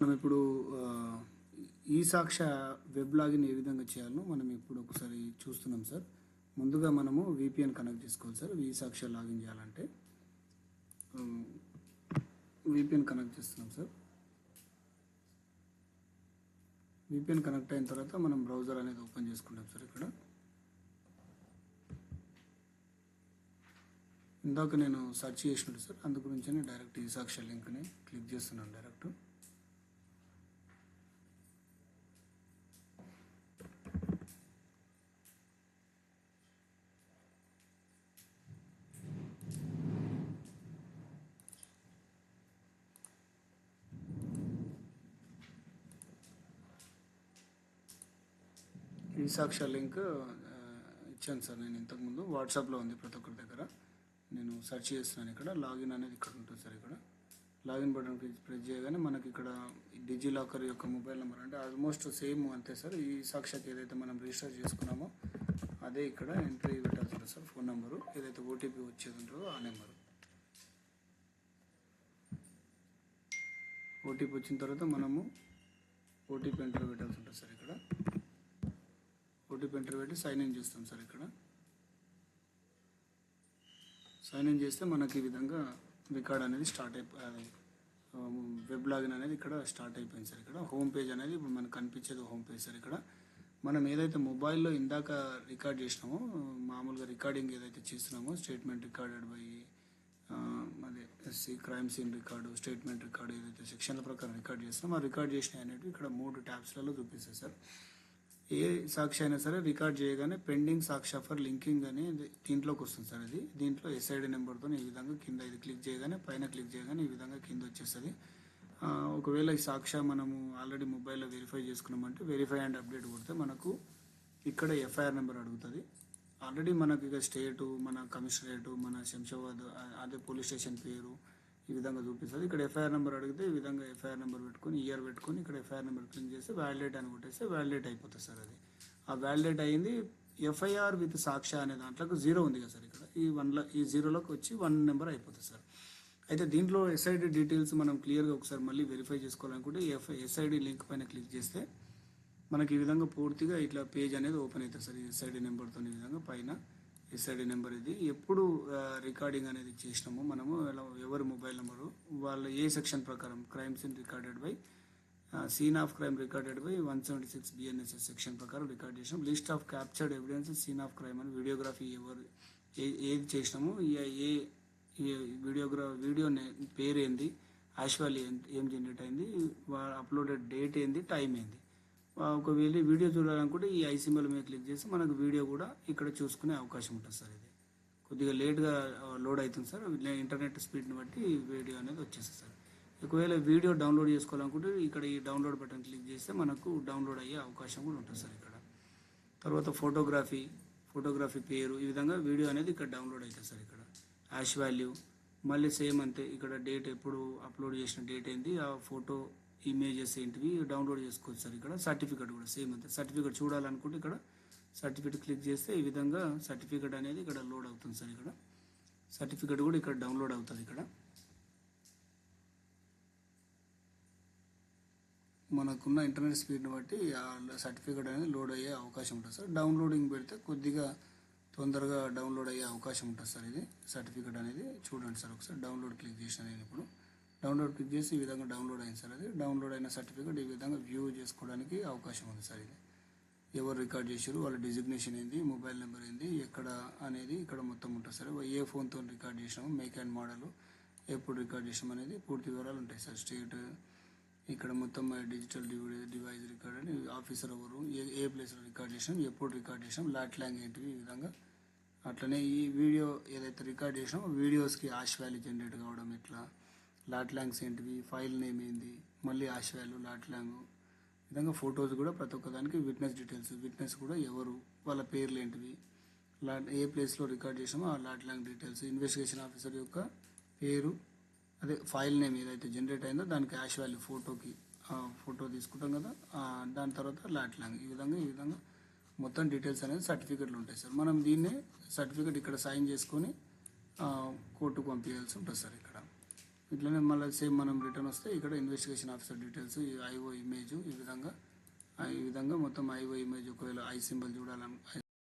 మనం ఇప్పుడు ఈ సాక్ష వెబ్ లాగిన్ ఏ విధంగా చేయాలో మనం ఇప్పుడు ఒకసారి చూస్తున్నాం సార్. ముందుగా మనము విపిఎన్ కనెక్ట్ చేసుకోవాలి సార్. ఈ సాక్ష లాగిన్ చేయాలంటే విపిఎన్ కనెక్ట్ చేస్తున్నాం సార్. విపిఎన్ కనెక్ట్ అయిన తర్వాత మనం బ్రౌజర్ అనేది ఓపెన్ చేసుకుంటాం సార్ ఇక్కడ. ఇందాక నేను సెర్చ్ చేసినట్టు సార్. అందు గురించి డైరెక్ట్ ఈ సాక్ష లింక్ని క్లిక్ చేస్తున్నాను డైరెక్ట్ ఈ సాక్ష లింక్ ఇచ్చాను సార్ నేను ఇంతకుముందు. వాట్సాప్లో ఉంది ప్రతి ఒక్కరి దగ్గర. నేను సెర్చ్ చేస్తున్నాను ఇక్కడ. లాగిన్ అనేది ఇక్కడ ఉంటుంది సార్ ఇక్కడ. లాగిన్ బటన్ ప్రెస్ చేయగానే మనకి ఇక్కడ డిజి లాకర్ యొక్క మొబైల్ నెంబర్ అంటే ఆల్మోస్ట్ సేమ్ అంతే సార్. ఈ సాక్షాత్ ఏదైతే మనం రిజిస్టర్ చేసుకున్నామో అదే ఇక్కడ ఎంట్రీ పెట్టాల్సి ఉంటుంది సార్ ఫోన్ నెంబరు. ఏదైతే ఓటీపీ వచ్చేది ఉంటుందో ఆ నెంబరు. ఓటీపీ వచ్చిన తర్వాత మనము ఓటీపీ ఎంట్రీ పెట్టాల్సి ఉంటుంది సార్ ఇక్కడ. ఎంటర్ పెట్టి సైన్ ఇన్ చేస్తాం సార్ ఇక్కడ. సైన్ ఇన్ చేస్తే మనకి ఈ విధంగా రికార్డ్ అనేది స్టార్ట్ అయిపోయి వెబ్ లాగిన్ అనేది ఇక్కడ స్టార్ట్ అయిపోయింది సార్ ఇక్కడ. హోమ్ పేజ్ అనేది ఇప్పుడు మనకు కనిపించేది హోమ్ పేజ్ సార్ ఇక్కడ. మనం ఏదైతే మొబైల్లో ఇందాక రికార్డ్ చేసినామో మామూలుగా రికార్డింగ్ ఏదైతే చేస్తున్నామో స్టేట్మెంట్ రికార్డెడ్ బై అదే SC crime scene record statement record ఏదైతే సెక్షన్ల ప్రకారం రికార్డ్ చేస్తున్నామో ఆ రికార్డ్ చేసినవి అనేవి ఇక్కడ మూడు ట్యాబ్స్లలో చూపిస్తాయి సార్. ఏ సాక్షి అయినా సరే రికార్డ్ చేయగానే పెండింగ్ సాక్షి ఫర్ లింకింగ్ అని దీంట్లోకి వస్తుంది సార్ ఇది. దీంట్లో ఎస్ఐడి నెంబర్తో ఈ విధంగా కింద ఇది క్లిక్ చేయగానే పైన క్లిక్ చేయగానే ఈ విధంగా కింద వచ్చేస్తుంది. ఒకవేళ ఈ సాక్ష మనము ఆల్రెడీ మొబైల్లో వెరిఫై చేసుకున్నామంటే వెరిఫై అండ్ అప్డేట్ కొడితే మనకు ఇక్కడ ఎఫ్ఐఆర్ నెంబర్ అడుగుతుంది. ఆల్రెడీ మనకి ఇక స్టేటు మన కమిషనరేటు మన శంషాబాద్ అదే పోలీస్ స్టేషన్ పేరు ఈ విధంగా చూపిస్తుంది. ఇక్కడ ఎఫ్ఐఆర్ నెంబర్ అడిగితే ఈ విధంగా ఎఫ్ఐఆర్ నెంబర్ పెట్టుకొని ఇయర్ పెట్టుకొని ఇక్కడ ఎఫ్ఐఆర్ నెంబర్ క్లిక్ చేస్తే వ్యాలిడేట్ అని కొట్టేస్తే వ్యాలిడేట్ అయిపోతుంది సార్ అది. ఆ వ్యాలిడేట్ అయింది. ఎఫ్ఐఆర్ విత్ సాక్ష అనే దాంట్లో జీరో ఉంది కదా సార్ ఇక్కడ. ఈ వన్లో ఈ జీరోలోకి వచ్చి వన్ నెంబర్ అయిపోతుంది సార్. అయితే దీంట్లో ఎస్ఐడి డీటెయిల్స్ మనం క్లియర్గా ఒకసారి మళ్ళీ వెరిఫై చేసుకోవాలనుకుంటే ఎఫ్ ఎస్ఐడి లింక్ పైన క్లిక్ చేస్తే మనకి ఈ విధంగా పూర్తిగా ఇట్లా పేజ్ అనేది ఓపెన్ అవుతుంది సార్ ఈ ఎస్ఐడి నెంబర్తో ఈ విధంగా పైన. ఎస్ఐడి నెంబర్ ఇది. ఎప్పుడు రికార్డింగ్ అనేది చేసినామో మనము ఎవరి మొబైల్ నెంబరు వాళ్ళ ఏ సెక్షన్ ప్రకారం crime scene recorded by scene of crime recorded by one seventy six BNSS section ప్రకారం రికార్డ్ చేసినాం. List of captured evidence scene of crime అని వీడియోగ్రఫీ ఎవరు ఏ ఏది చేసినాము ఏ ఏ వీడియోగ్రా వీడియో పేరు ఏంది యాక్చువల్ ఏం జనరేట్ అయింది అప్లోడెడ్ డేట్ ఏంది టైం ఏంది. ఒకవేళ వీడియో చూడాలనుకుంటే ఈ ఐసిఎంఎల్ మీద క్లిక్ చేసి మనకు వీడియో కూడా ఇక్కడ చూసుకునే అవకాశం ఉంటుంది సార్ ఇది. కొద్దిగా లేట్గా లోడ్ అవుతుంది సార్. ఇంటర్నెట్ స్పీడ్ని బట్టి వీడియో అనేది వచ్చేస్తుంది సార్. ఒకవేళ వీడియో డౌన్లోడ్ చేసుకోవాలనుకుంటే ఇక్కడ ఈ డౌన్లోడ్ బటన్ క్లిక్ చేస్తే మనకు డౌన్లోడ్ అయ్యే అవకాశం కూడా ఉంటుంది సార్ ఇక్కడ. తర్వాత ఫోటోగ్రఫీ ఫోటోగ్రఫీ పేరు ఈ విధంగా వీడియో అనేది ఇక్కడ డౌన్లోడ్ అవుతుంది సార్ ఇక్కడ. యాష్ వాల్యూ మళ్ళీ సేమ్ అంతే. ఇక్కడ డేట్ ఎప్పుడు అప్లోడ్ చేసిన డేట్ ఏంది ఆ ఫోటో ఇమేజెస్ ఏంటివి డౌన్లోడ్ చేసుకోవచ్చు సార్ ఇక్కడ. సర్టిఫికేట్ కూడా సేమ్ అంతే. సర్టిఫికేట్ చూడాలనుకుంటే ఇక్కడ సర్టిఫికేట్ క్లిక్ చేస్తే ఈ విధంగా సర్టిఫికేట్ అనేది ఇక్కడ లోడ్ అవుతుంది సార్ ఇక్కడ. సర్టిఫికేట్ కూడా ఇక్కడ డౌన్లోడ్ అవుతుంది ఇక్కడ. మనకున్న ఇంటర్నెట్ స్పీడ్ని బట్టి ఆ సర్టిఫికేట్ అనేది లోడ్ అయ్యే అవకాశం ఉంటుంది సార్. డౌన్లోడింగ్ పెడితే కొద్దిగా తొందరగా డౌన్లోడ్ అయ్యే అవకాశం ఉంటుంది సార్ ఇది. సర్టిఫికేట్ అనేది చూడండి సార్ ఒకసారి. డౌన్లోడ్ క్లిక్ చేసిన నేను ఇప్పుడు. డౌన్లోడ్ క్లిక్ చేసి ఈ విధంగా డౌన్లోడ్ అయింది సార్ అది. డౌన్లోడ్ అయిన సర్టిఫికేట్ ఈ విధంగా వ్యూ చేసుకోవడానికి అవకాశం ఉంది సార్ ఇది. ఎవరు రికార్డ్ చేశారు వాళ్ళ డిజిగ్నేషన్ ఏంది మొబైల్ నెంబర్ ఏంది ఎక్కడ అనేది ఇక్కడ మొత్తం ఉంటుంది సార్. ఏ ఫోన్తో రికార్డ్ చేసినాము మేక్ అండ్ మోడల్ ఎప్పుడు రికార్డ్ చేసాం అనేది పూర్తి వివరాలు ఉంటాయి సార్. స్టేట్ ఇక్కడ మొత్తం డిజిటల్ డివైస్ డివైస్ రికార్డ్ అని ఆఫీసర్ ఎవరు ఏ ఏ ప్లేస్లో రికార్డ్ చేసాం ఎప్పుడు రికార్డ్ చేసాం లాట్ ల్యాంగ్ ఏంటివి ఈ విధంగా. అట్లనే ఈ వీడియో ఏదైతే రికార్డ్ చేసినామో వీడియోస్కి ఆష్ వాల్యూ జనరేట్ కావడం ఇట్లా లాట్ ల్యాంగ్స్ ఏంటివి ఫైల్ నేమ్ ఏంది మళ్ళీ ఆష్ వాల్యూ లాట్ ల్యాంగ్ విధంగా ఫొటోస్ కూడా ప్రతి ఒక్క దానికి విట్నెస్ డీటెయిల్స్ విట్నెస్ కూడా ఎవరు వాళ్ళ పేర్లు ఏంటివి లాట్ ఏ ప్లేస్లో రికార్డ్ చేసామో ఆ lat long details investigation officer యొక్క పేరు అదే ఫైల్ నేమ్ ఏదైతే జనరేట్ అయిందో దానికి యాష్ వాల్యూ ఫోటోకి ఫోటో తీసుకుంటాం కదా దాని తర్వాత లాట్ ల్యాంగ్ ఈ విధంగా ఈ విధంగా మొత్తం డీటెయిల్స్ అనేది సర్టిఫికెట్లు ఉంటాయి సార్. మనం దీన్నే సర్టిఫికెట్ ఇక్కడ సైన్ చేసుకొని కోర్టుకు పంపించాల్సి ఉంటుంది సార్ ఇక్కడ. ఇట్లనే మళ్ళీ సేమ్ మనం రిటర్న్ వస్తే ఇక్కడ ఇన్వెస్టిగేషన్ ఆఫీసర్ డీటెయిల్స్ ఈ ఐఓ ఇమేజ్ ఈ విధంగా ఆ ఈ విధంగా మొత్తం ఐఓ ఇమేజ్ ఒకవేళ ఐ సింబల్ చూడాలని